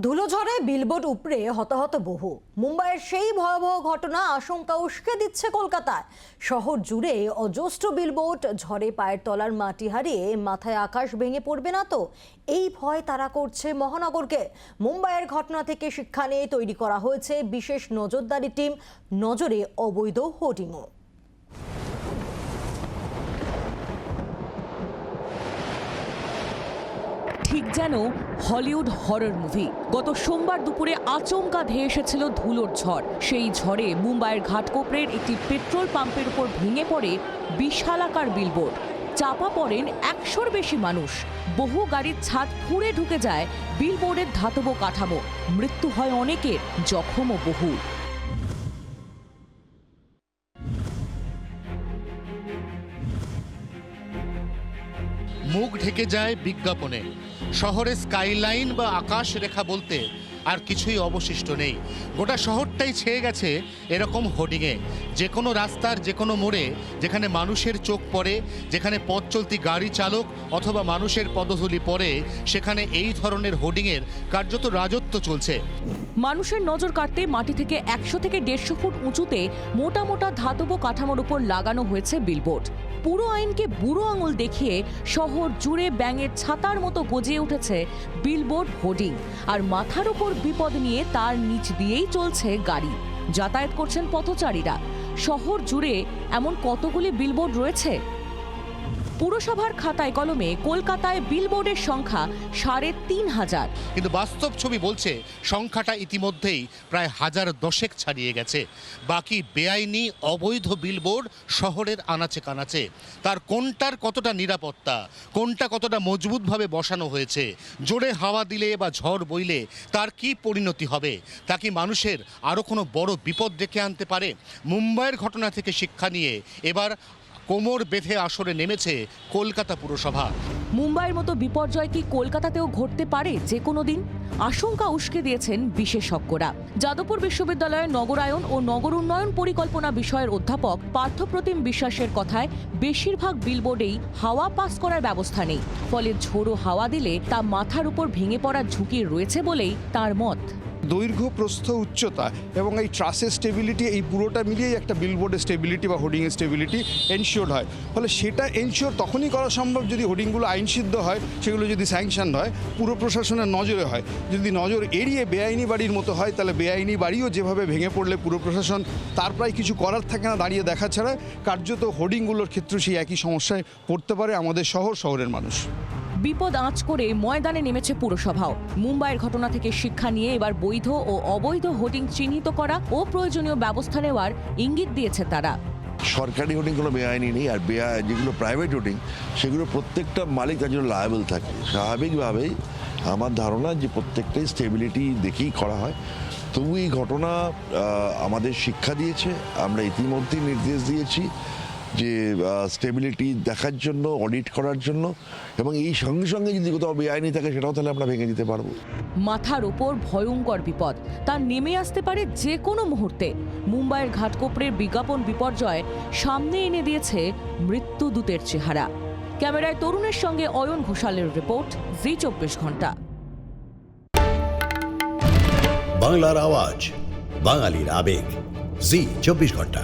ধুলোঝড়ে billboard উপড়ে হতাহত বহু। মুম্বাইয়ের সেই ভয়াবহ ঘটনা আশঙ্কা উস্কে দিচ্ছে কলকাতায়। শহর জুড়ে অজস্র বিলবোর্ড ঝড়ে পায়ের তলার মাটি হারিয়ে মাথায় আকাশ ভেঙে পড়বে না তো? এই ভয় তারা করছে মহানগরকে। মুম্বাইয়ের ঘটনা থেকে শিক্ষা নিয়ে তৈরি করা হয়েছে বিশেষ নজরদারি টিম। নজরে অবৈধ হোর্ডিংও। যেন হলিউড হরর মুভি। গত সোমবার দুপুরে আচমকা ধেয়ে এসেছিল ধুলোর ঝড়। সেই ঝড়ে মুম্বাইয়ের ঘাটকোপড়ের একটি পেট্রোল পাম্পের উপর ভেঙে পড়ে বিশালাকার বিলবোর্ড। চাপা পড়েন একশোর বেশি মানুষ। বহু গাড়ির ছাদ ফুঁড়ে ঢুকে যায় বিলবোর্ডের ধাতব কাঠামো। মৃত্যু হয় অনেকের, জখমও বহু। মুখ ঢেকে যায় বিজ্ঞাপনে। শহরে স্কাইলাইন বা আকাশ রেখা বলতে আর কিছুই অবশিষ্ট নেই। গোটা শহরটাই ছেয়ে গেছে এরকম হোর্ডিংয়ে। যে কোনো রাস্তার যে কোনো মোড়ে যেখানে মানুষের চোখ পড়ে, যেখানে পথ চলতি গাড়ি চালক অথবা মানুষের পদধূলি পড়ে, সেখানে এই ধরনের হোর্ডিংয়ের কার্যত রাজত্ব চলছে। মানুষের নজর কাটতে মাটি থেকে একশো থেকে দেড়শো ফুট উঁচুতে মোটা মোটা ধাতব কাঠামোর উপর লাগানো হয়েছে বিলবোর্ড পুরো আইনকে বুড়ো আঙুল দেখিয়ে শহর জুড়ে ব্যাঙের ছাতার মতো গজে উঠেছে বিলবোর্ড হোর্ডিং। আর মাথার উপর বিপদ নিয়ে তার নিচ দিয়েই চলছে গাড়ি। যাতায়াত করছেন পথচারীরা। শহর জুড়ে এমন কতগুলি বিলবোর্ড রয়েছে? পুরসভার খাতায় কলমে কলকাতায় বিলবোর্ডের সংখ্যা সাড়ে তিন হাজার। কিন্তু বাস্তব ছবি বলছে, সংখ্যাটা ইতিমধ্যেই প্রায় হাজার দশেক ছাড়িয়ে গেছে। বাকি বেআইনি অবৈধ বিলবোর্ড শহরের আনাচে কানাচে। তার কোনটার কতটা নিরাপত্তা, কোনটা কতটা মজবুতভাবে বসানো হয়েছে, জোরে হাওয়া দিলে বা ঝড় বইলে তার কি পরিণতি হবে, তা কি মানুষের আরও কোনো বড় বিপদ ডেকে আনতে পারে? মুম্বাইয়ের ঘটনা থেকে শিক্ষা নিয়ে এবার কোমর বেঁধে আসরে নেমেছে কলকাতা পুরসভা। মুম্বাইয়ের মতো বিপর্যয় কি কলকাতাতেও ঘটতে পারে যে কোনো দিন? আশঙ্কা উস্কে দিয়েছেন বিশেষজ্ঞরা। যাদবপুর বিশ্ববিদ্যালয়ের নগরায়ন ও নগর উন্নয়ন পরিকল্পনা বিষয়ের অধ্যাপক পার্থপ্রতিম বিশ্বাসের কথায়, বেশিরভাগ বিলবোর্ডেই হাওয়া পাস করার ব্যবস্থা নেই। ফলে ঝোড়ো হাওয়া দিলে তা মাথার উপর ভেঙে পড়ার ঝুঁকি রয়েছে বলেই তার মত। দৈর্ঘ্য, প্রস্থ, উচ্চতা এবং এই ট্রাসের স্টেবিলিটি এই পুরোটা মিলিয়েই একটা বিলবোর্ডের স্টেবিলিটি বা হোর্ডিংয়ের স্টেবিলিটি এনশিওর্ড হয়। ফলে সেটা এনশিওর তখনই করা সম্ভব যদি হোর্ডিংগুলো আইনসিদ্ধ হয়, সেগুলো যদি স্যাংশন হয়, পুরো প্রশাসনের নজরে হয়। যদি নজর এড়িয়ে বেআইনি বাড়ির মতো হয়, তাহলে বেআইনি বাড়িও যেভাবে ভেঙে পড়লে পুরো প্রশাসন তার প্রায় কিছু করার থাকে না, দাঁড়িয়ে দেখা ছাড়া। কার্যত হোর্ডিংগুলোর ক্ষেত্রে সেই একই সমস্যায় পড়তে পারে আমাদের শহর, শহরের মানুষ। বিপদ আঁচ করে ময়দানে নেমেছে পুরসভাও। মুম্বাইয়ের ঘটনা থেকে শিক্ষা নিয়ে এবার বৈধ ও অবৈধ হোর্ডিং চিহ্নিত করা ও প্রয়োজনীয় ব্যবস্থা নেওয়ার ইঙ্গিত দিয়েছে তারা। সরকারি হোর্ডিংগুলো বেআইনি নেই আর বেআই যেগুলো প্রাইভেট হোর্ডিং, সেগুলো প্রত্যেকটা মালিক তার জন্য লায়াবল থাকে। স্বাভাবিকভাবেই আমার ধারণা যে প্রত্যেকটাই স্টেবিলিটি দেখেই করা হয়। তবু এই ঘটনা আমাদের শিক্ষা দিয়েছে, আমরা ইতিমধ্যেই নির্দেশ দিয়েছি। যে স্টেবিলিটি দেখার জন্য অডিট করার জন্য এবং এই সঙ্গে সঙ্গে যদি কোথাও বেআইনি থাকে সেটাও তাহলে আমরা ভেঙে দিতে পারব। মাথার ওপর ভয়ঙ্কর বিপদ। তা নেমে আসতে পারে যে কোনো মুহূর্তে। মুম্বাইয়ের ঘাটকোপড়ের বিজ্ঞাপন বিপর্যয় সামনে এনে দিয়েছে মৃত্যুদূতের চেহারা। ক্যামেরায় তরুণের সঙ্গে অয়ন ঘোষালের রিপোর্ট জি চব্বিশ ঘণ্টা। বাংলার আওয়াজ বাঙালির আবেগ জি চব্বিশ ঘণ্টা।